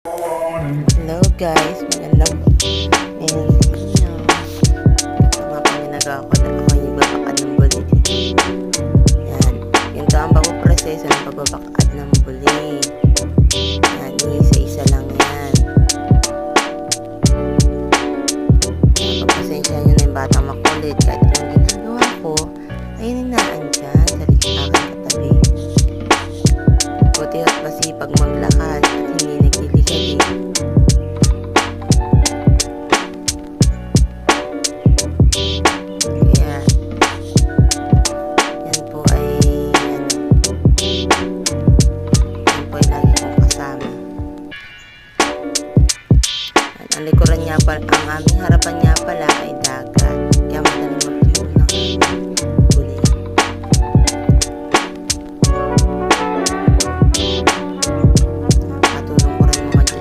Hello guys, magandang nyo. Ito nga po yung nagawa ko dahil ako yung babakad ng buli. Yan. Yun to ang bago proseso ng pagbabakad ng buli. Yan, isa-isa lang. Yan, pagpasensya nyo na yung batang makulit. Ang likuran niya pala, ang aming harapan niya pala